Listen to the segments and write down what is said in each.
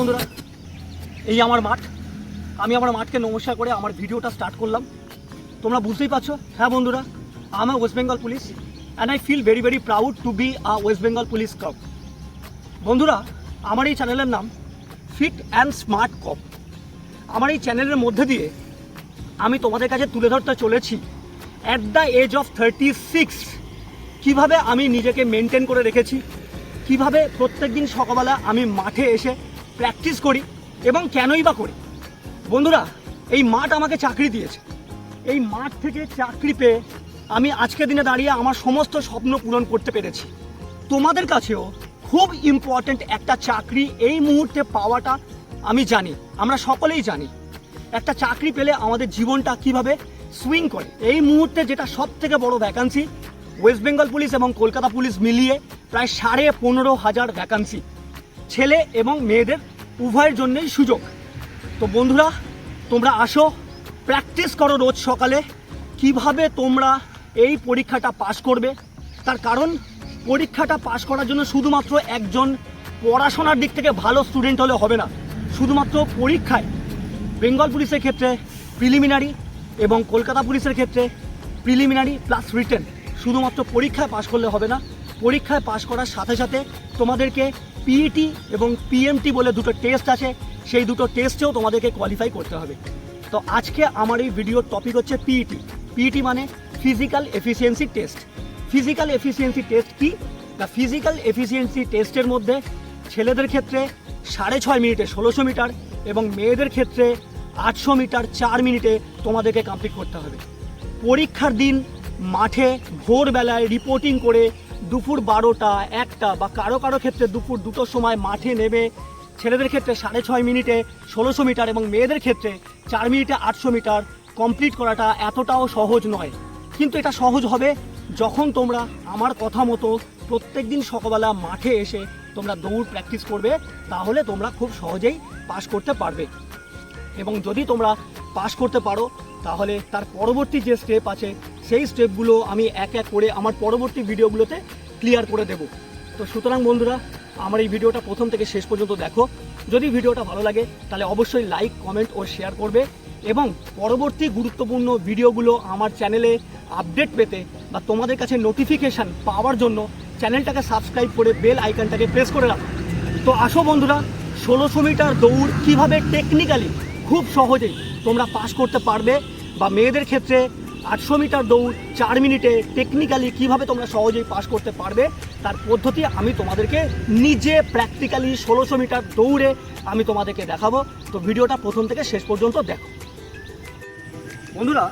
বন্ধুরা, এই আমার মাঠ। আমি আমার মাঠকে নমস্কার করে আমার ভিডিওটা স্টার্ট করলাম। তোমরা বুঝতেই পারছ? হ্যাঁ বন্ধুরা আমি West Bengal police and I feel very very proud to be a West Bengal police cop বন্ধুরা, আমার এই চ্যানেলের নাম ফিট অ্যান্ড স্মার্ট কপ আমার এই চ্যানেলের মধ্যে দিয়ে আমি তোমাদের কাছে তুলে ধরতে চলেছি at the age of thirty six কীভাবে আমি নিজেকে মেনটেন করে রেখেছি, কীভাবে প্রত্যেক দিন সকালবেলা আমি মাঠে এসে প্র্যাকটিস করি এবং কেনই বা করি? বন্ধুরা, এই মাঠ আমাকে চাকরি দিয়েছে। এই মাঠ থেকে চাকরি পেয়ে আমি আজকের দিনে দাঁড়িয়ে আমার সমস্ত স্বপ্ন পূরণ করতে পেরেছি। তোমাদের কাছেও খুব ইম্পর্ট্যান্ট একটা চাকরি এই মুহূর্তে পাওয়াটা আমি জানি, আমরা সকলেই জানি। একটা চাকরি পেলে আমাদের জীবনটা কীভাবে সুইং করে? এই মুহূর্তে যেটা সব থেকে বড় ভ্যাকান্সি ওয়েস্ট বেঙ্গল পুলিশ এবং কলকাতা পুলিশ মিলিয়ে প্রায় সাড়ে পনেরো হাজার ভ্যাকান্সি ছেলে এবং মেয়েদের উভয়ের জন্যই সুযোগ। তো বন্ধুরা, তোমরা আসো প্র্যাকটিস করো রোজ সকালে, কীভাবে তোমরা এই পরীক্ষাটা পাশ করবে। তার কারণ, পরীক্ষাটা পাশ করার জন্য শুধুমাত্র একজন পড়াশোনার দিক থেকে ভালো স্টুডেন্ট হলে হবে না। শুধুমাত্র পরীক্ষায়, বেঙ্গল পুলিশের ক্ষেত্রে প্রিলিমিনারি এবং কলকাতা পুলিশের ক্ষেত্রে প্রিলিমিনারি প্লাস রিটেন শুধুমাত্র পরীক্ষায় পাশ করলে হবে না। পরীক্ষায় পাশ করার সাথে সাথে তোমাদেরকে পিইটি এবং পিএমটি বলে দুটো টেস্ট আছে, সেই দুটো টেস্টেও তোমাদেরকে কোয়ালিফাই করতে হবে। তো আজকে আমার এই ভিডিওর টপিক হচ্ছে পিইটি পিইটি মানে physical efficiency test physical efficiency test কি? দ্য ফিজিক্যাল এফিসিয়েন্সি টেস্টের মধ্যে ছেলেদের ক্ষেত্রে সাড়ে ছয় মিনিটে ষোলোশো মিটার এবং মেয়েদের ক্ষেত্রে আটশো মিটার চার মিনিটে তোমাদেরকে কমপ্লিট করতে হবে। পরীক্ষার দিন মাঠে ভোরবেলায় রিপোর্টিং করে দুপুর বারোটা, একটা বা কারও কারও ক্ষেত্রে দুপুর দুটোর সময় মাঠে নেমে ছেলেদের ক্ষেত্রে সাড়ে ছয় মিনিটে ষোলোশো মিটার এবং মেয়েদের ক্ষেত্রে চার মিনিটে আটশো মিটার কমপ্লিট করাটা এতটাও সহজ নয়। কিন্তু এটা সহজ হবে যখন তোমরা আমার কথা মতো প্রত্যেক দিন সকালবেলা মাঠে এসে তোমরা দৌড় প্র্যাকটিস করবে, তাহলে তোমরা খুব সহজেই পাস করতে পারবে। এবং যদি তোমরা পাস করতে পারো, তাহলে তার পরবর্তী যে স্টেপ আছে সেই স্টেপগুলো আমি এক এক করে আমার পরবর্তী ভিডিওগুলোতে ক্লিয়ার করে দেব। তো সুতরাং বন্ধুরা, আমার এই ভিডিওটা প্রথম থেকে শেষ পর্যন্ত দেখো। যদি ভিডিওটা ভালো লাগে, তাহলে অবশ্যই লাইক কমেন্ট ও শেয়ার করবে এবং পরবর্তী গুরুত্বপূর্ণ ভিডিওগুলো আমার চ্যানেলে আপডেট পেতে বা তোমাদের কাছে নোটিফিকেশান পাওয়ার জন্য চ্যানেলটাকে সাবস্ক্রাইব করে বেল আইকনটাকে প্রেস করে রাখো। তো আসো বন্ধুরা, ষোলোশো মিটার দৌড় কীভাবে টেকনিক্যালি খুব সহজেই তোমরা পাস করতে পারবে বা মেয়েদের ক্ষেত্রে আটশো মিটার দৌড়, চার মিনিটে টেকনিক্যালি কীভাবে তোমরা সহজেই পাস করতে পারবে, তার পদ্ধতি আমি তোমাদেরকে নিজে প্র্যাকটিক্যালি ষোলোশো মিটার দৌড়ে আমি তোমাদেরকে দেখাবো। তো ভিডিওটা প্রথম থেকে শেষ পর্যন্ত দেখো। বন্ধুরা,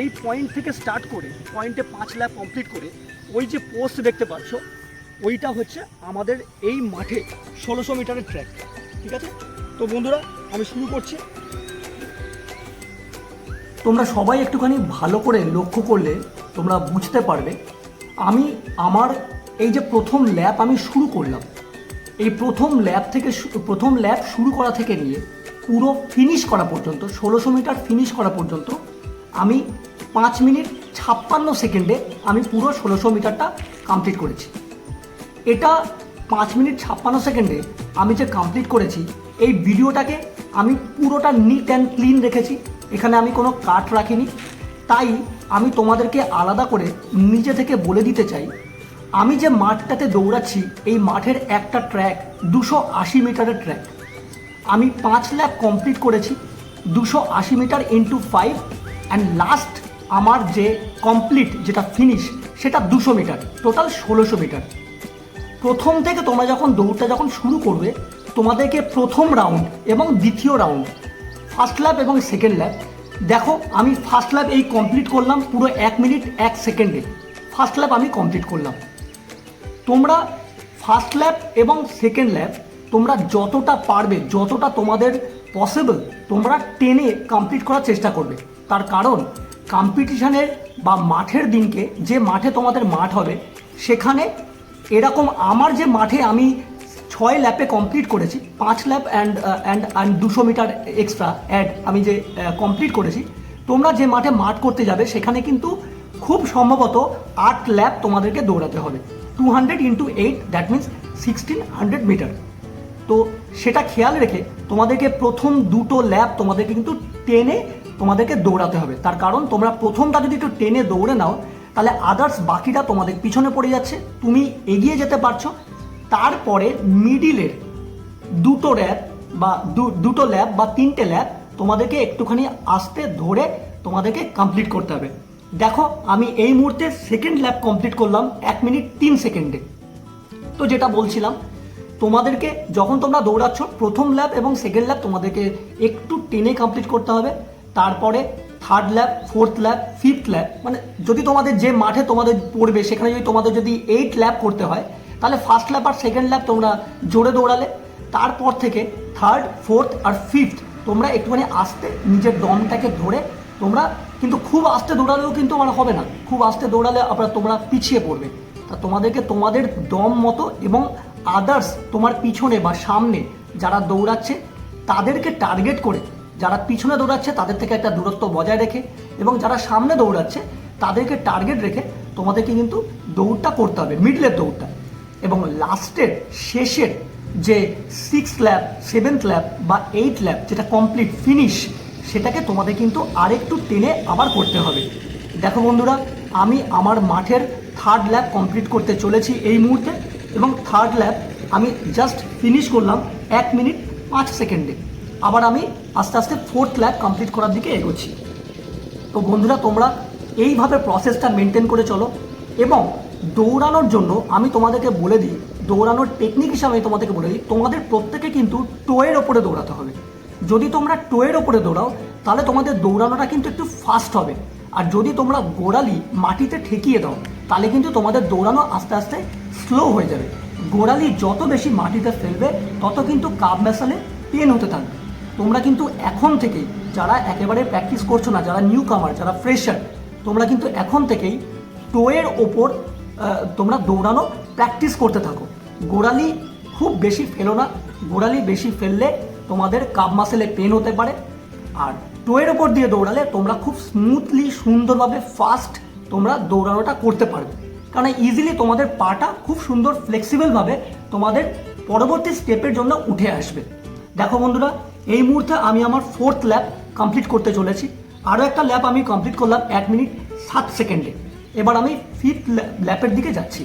এই পয়েন্ট থেকে স্টার্ট করে পয়েন্টে পাঁচ ল্যাপ কমপ্লিট করে, ওই যে পোস্ট দেখতে পাচ্ছ, ওইটা হচ্ছে আমাদের এই মাঠে ষোলোশো মিটারের ট্র্যাক ঠিক আছে? তো বন্ধুরা, আমি শুরু করছি। তোমরা সবাই একটুখানি ভালো করে লক্ষ্য করলে তোমরা বুঝতে পারবে। আমি আমার এই যে প্রথম ল্যাপ আমি শুরু করলাম। এই প্রথম ল্যাব থেকে প্রথম ল্যাব শুরু করা থেকে নিয়ে পুরো ফিনিশ করা পর্যন্ত, ষোলোশো মিটার ফিনিশ করা পর্যন্ত আমি পাঁচ মিনিট ছাপ্পান্ন সেকেন্ডে আমি পুরো ষোলোশো মিটারটা কমপ্লিট করেছি। এটা পাঁচ মিনিট ছাপ্পান্ন সেকেন্ডে আমি যে কমপ্লিট করেছি, এই ভিডিওটাকে আমি পুরোটা নিট অ্যান্ড ক্লিন রেখেছি। এখানে আমি কোনো কাঠ রাখিনি। তাই আমি তোমাদেরকে আলাদা করে নিজে থেকে বলে দিতে চাই। আমি যে মাঠটাতে দৌড়াচ্ছি, এই মাঠের একটা ট্র্যাক দুশো আশি মিটারের ট্র্যাক আমি পাঁচ ল্যাপ কমপ্লিট করেছি, দুশো আশি metre into five and last আমার যে কমপ্লিট যেটা ফিনিশ সেটা দুশো মিটার টোটাল ষোলোশো মিটার। প্রথম থেকে তোমরা যখন দৌড়টা যখন শুরু করবে, তোমাদেরকে প্রথম রাউন্ড এবং দ্বিতীয় রাউন্ড ফার্স্ট ল্যাব এবং সেকেন্ড ল্যাব দেখো, আমি ফার্স্ট ল্যাব এই কমপ্লিট করলাম পুরো এক মিনিট এক সেকেন্ডে ফার্স্ট ল্যাব আমি কমপ্লিট করলাম। তোমরা ফার্স্ট ল্যাব এবং সেকেন্ড ল্যাব তোমরা যতটা পারবে, যতটা তোমাদের পসিবল তোমরা টেনে কমপ্লিট করার চেষ্টা করবে। তার কারণ কম্পিটিশনের বা মাঠের দিনকে যে মাঠে তোমাদের মাঠ হবে, সেখানে এরকম আমার যে মাঠে আমি ছয় ল্যাপে কমপ্লিট করেছি। পাঁচ ল্যাপ অ্যান্ড অ্যান্ড অ্যান্ড দুশো মিটার এক্সট্রা অ্যাড আমি যে কমপ্লিট করেছি। তোমরা যে মাঠে মাঠ করতে যাবে, সেখানে কিন্তু খুব সম্ভবত আট ল্যাপ তোমাদেরকে দৌড়াতে হবে। Two hundred into eight that means sixteen hundred metre তো সেটা খেয়াল রেখে তোমাদেরকে প্রথম দুটো ল্যাব তোমাদেরকে কিন্তু টেনে তোমাদেরকে দৌড়াতে হবে। তার কারণ তোমরা প্রথমটা যদি একটু টেনে দৌড়ে নাও, তাহলে আদার্স বাকিটা তোমাদের পিছনে পড়ে যাচ্ছে। তুমি এগিয়ে যেতে পারছ তারপরে মিডিলের দুটো র্যাব বা দুটো ল্যাব বা তিনটে ল্যাব তোমাদেরকে একটুখানি আস্তে ধরে তোমাদেরকে কমপ্লিট করতে হবে। দেখো, আমি এই মুহূর্তে সেকেন্ড ল্যাব কমপ্লিট করলাম এক মিনিট তিন সেকেন্ডে তো যেটা বলছিলাম, তোমাদেরকে যখন তোমরা দৌড়াচ্ছ, প্রথম ল্যাব এবং সেকেন্ড ল্যাব তোমাদেরকে একটু টেনে কমপ্লিট করতে হবে। তারপরে third lab fourth lab fifth lab মানে যদি তোমাদের যে মাঠে তোমাদের পড়বে, সেখানে যদি তোমাদের যদি এইট ল্যাব করতে হয় তাহলে ফার্স্ট ল্যাপ আর সেকেন্ড ল্যাপ তোমরা জোরে দৌড়ালে, তারপর থেকে থার্ড ফোর্থ আর ফিফথ তোমরা একটুখানি আস্তে নিজের দমটাকে ধরে তোমরা কিন্তু খুব আস্তে দৌড়ালেও কিন্তু আমার হবে না। খুব আস্তে দৌড়ালে আবার তোমরা পিছিয়ে পড়বে। তা তোমাদেরকে তোমাদের দম মতো এবং আদার্স তোমার পিছনে বা সামনে যারা দৌড়াচ্ছে, তাদেরকে টার্গেট করে যারা পিছনে দৌড়াচ্ছে তাদের থেকে একটা দূরত্ব বজায় রেখে এবং যারা সামনে দৌড়াচ্ছে তাদেরকে টার্গেট রেখে তোমাদেরকে কিন্তু দৌড়টা করতে হবে মিডলের দৌড়টা। এবং লাস্টের, শেষের যে সিক্স ল্যাব সেভেন্থ ল্যাব বা এইট ল্যাব যেটা কমপ্লিট ফিনিশ সেটাকে তোমাদের কিন্তু আরেকটু টেনে আবার করতে হবে। দেখো বন্ধুরা, আমি আমার মাঠের থার্ড ল্যাব কমপ্লিট করতে চলেছি এই মুহূর্তে এবং থার্ড ল্যাব আমি জাস্ট ফিনিশ করলাম এক মিনিট পাঁচ সেকেন্ডে আবার আমি আস্তে আস্তে ফোর্থ ল্যাব কমপ্লিট করার দিকে এগোচ্ছি। তো বন্ধুরা, তোমরা এইভাবে প্রসেসটা মেনটেন করে চলো এবং দৌড়ানোর জন্য আমি তোমাদেরকে বলে দিই, দৌড়ানোর টেকনিক হিসাবে আমি তোমাদেরকে বলে দিই, তোমাদের প্রত্যেকে কিন্তু টোয়ের ওপরে দৌড়াতে হবে। যদি তোমরা টোয়ের ওপরে দৌড়াও, তাহলে তোমাদের দৌড়ানোটা কিন্তু একটু ফাস্ট হবে। আর যদি তোমরা গোড়ালি মাটিতে ঠেকিয়ে দাও, তাহলে কিন্তু তোমাদের দৌড়ানো আস্তে আস্তে স্লো হয়ে যাবে। গোড়ালি যত বেশি মাটিতে ফেলবে, তত কিন্তু কাপ মেশালে পেন হতে থাকবে। তোমরা কিন্তু এখন থেকেই, যারা একেবারে প্র্যাকটিস করছ না, যারা নিউ কামার যারা ফ্রেশার তোমরা কিন্তু এখন থেকেই টোয়ের ওপর তোমরা দৌড়ানো প্র্যাকটিস করতে থাকো। গোড়ালি খুব বেশি ফেলো না। গোড়ালি বেশি ফেললে তোমাদের কাপ মাসেলে পেন হতে পারে। আর টোয়ের ওপর দিয়ে দৌড়ালে তোমরা খুব স্মুথলি সুন্দরভাবে ফাস্ট তোমরা দৌড়ানোটা করতে পারবে। কারণ ইজিলি তোমাদের পাটা খুব সুন্দর ফ্লেক্সিবলভাবে তোমাদের পরবর্তী স্টেপের জন্য উঠে আসবে। দেখো বন্ধুরা, এই মুহূর্তে আমি আমার ফোর্থ ল্যাব কমপ্লিট করতে চলেছি। আরও একটা ল্যাব আমি কমপ্লিট করলাম এক মিনিট সাত সেকেন্ডে এবার আমি ফিফথ ল্যাপের দিকে যাচ্ছি।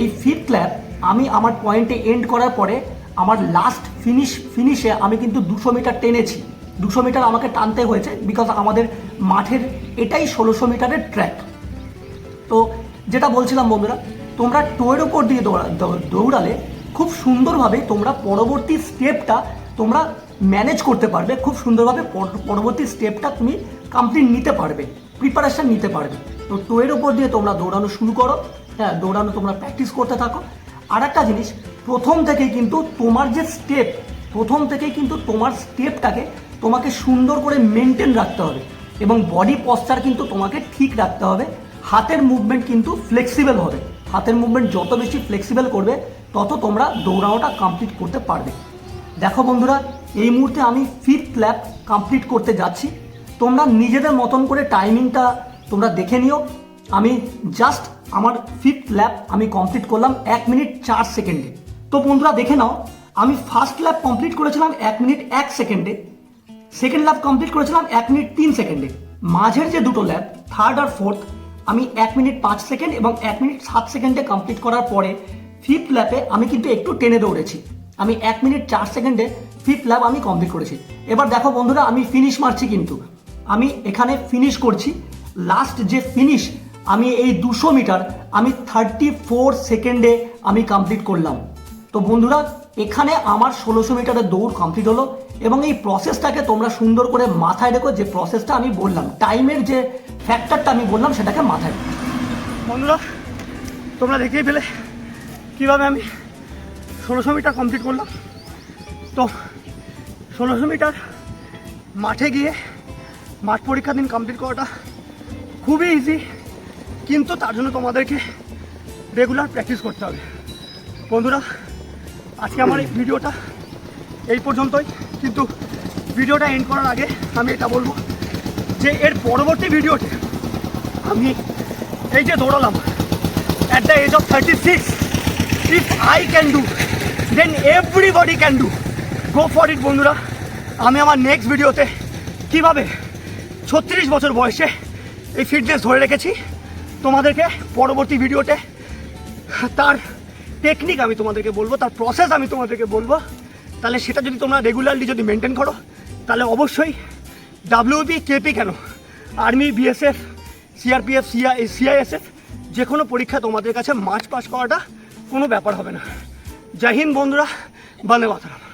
এই ফিফথ ল্যাপ আমি আমার পয়েন্টে এন্ড করার পরে আমার লাস্ট ফিনিশ ফিনিশে আমি কিন্তু দুশো মিটার টেনেছি। দুশো মিটার আমাকে টানতে হয়েছে বিকজ আমাদের মাঠের এটাই ষোলোশো মিটারের ট্র্যাক তো যেটা বলছিলাম বন্ধুরা, তোমরা টোয়ের ওপর দিয়ে দৌড়ালে খুব সুন্দরভাবে তোমরা পরবর্তী স্টেপটা তোমরা ম্যানেজ করতে পারবে। খুব সুন্দরভাবে পরবর্তী স্টেপটা তুমি কমপ্লিট নিতে পারবে প্রিপারেশন নিতে পারবে। তো টোয়ের ওপর দিয়ে তোমরা দৌড়ানো শুরু করো। হ্যাঁ দৌড়ানো তোমরা প্র্যাকটিস করতে থাকো। আর একটা জিনিস, প্রথম থেকেই কিন্তু তোমার যে স্টেপ প্রথম থেকেই কিন্তু তোমার স্টেপটাকে তোমাকে সুন্দর করে মেনটেন রাখতে হবে এবং বডি পশ্চার কিন্তু তোমাকে ঠিক রাখতে হবে। হাতের মুভমেন্ট কিন্তু ফ্লেক্সিবল হবে। হাতের মুভমেন্ট যত বেশি ফ্লেক্সিবল করবে, তত তোমরা দৌড়ানোটা কমপ্লিট করতে পারবে। দেখো বন্ধুরা, এই মুহূর্তে আমি ফিফথ ল্যাব কমপ্লিট করতে যাচ্ছি। তোমরা নিজেদের মতন করে টাইমিংটা তোমরা দেখে নিও। আমি জাস্ট আমার ফিফথ ল্যাব আমি কমপ্লিট করলাম এক মিনিট চার সেকেন্ডে তো বন্ধুরা দেখে নাও, আমি ফার্স্ট ল্যাব কমপ্লিট করেছিলাম এক মিনিট এক সেকেন্ডে সেকেন্ড ল্যাব কমপ্লিট করেছিলাম এক মিনিট তিন সেকেন্ডে মাঝের যে দুটো ল্যাব থার্ড আর ফোর্থ আমি এক মিনিট পাঁচ সেকেন্ড এবং এক মিনিট সাত সেকেন্ডে কমপ্লিট করার পরে ফিফথ ল্যাপে আমি কিন্তু একটু টেনে দৌড়েছি। আমি এক মিনিট চার সেকেন্ডে ফিফথ ল্যাব আমি কমপ্লিট করেছি। এবার দেখো বন্ধুরা, আমি ফিনিশ মারছি কিন্তু। আমি এখানে ফিনিশ করছি। লাস্ট যে ফিনিশ আমি এই দুশো মিটার আমি থার্টি ফোর সেকেন্ডে আমি কমপ্লিট করলাম। তো বন্ধুরা, এখানে আমার ষোলোশো মিটারের দৌড় কমপ্লিট হলো এবং এই প্রসেসটাকে তোমরা সুন্দর করে মাথায় রেখো, যে প্রসেসটা আমি বললাম। টাইমের যে ফ্যাক্টরটা আমি বললাম, সেটাকে মাথায় রেখো। বন্ধুরা, তোমরা দেখেই পেলে কীভাবে আমি ষোলোশো মিটার কমপ্লিট করলাম। তো ষোলোশো মিটার মাঠে গিয়ে মাঠ পরীক্ষা দিন কমপ্লিট করাটা খুবই ইজি কিন্তু তার জন্য তোমাদেরকে রেগুলার প্র্যাকটিস করতে হবে। বন্ধুরা, আজকে আমার এই ভিডিওটা এই পর্যন্তই, কিন্তু ভিডিওটা এন্ড করার আগে আমি এটা বলব যে এর পরবর্তী ভিডিওতে আমি এই যে দৌড়ালাম at the age of thirty six if I can do then everybody can do go for it বন্ধুরা। আমি আমার নেক্সট ভিডিওতে কীভাবে ছত্রিশ বছর বয়সে এই ফিটনেস ধরে রেখেছি। তোমাদেরকে পরবর্তী ভিডিওতে তার টেকনিক আমি তোমাদেরকে বলব, তার প্রসেস আমি তোমাদেরকে বলব। তাহলে সেটা যদি তোমরা রেগুলারলি যদি মেনটেন করো, তাহলে অবশ্যই ডাব্লিউবি কেপি কেন? Army BSF CRPF CI CISF যে কোনো পরীক্ষা তোমাদের কাছে মার্চ পাস করাটা কোনো ব্যাপার হবে না। জয় হিন্দ বন্ধুরা, বন্দে মাতারাম।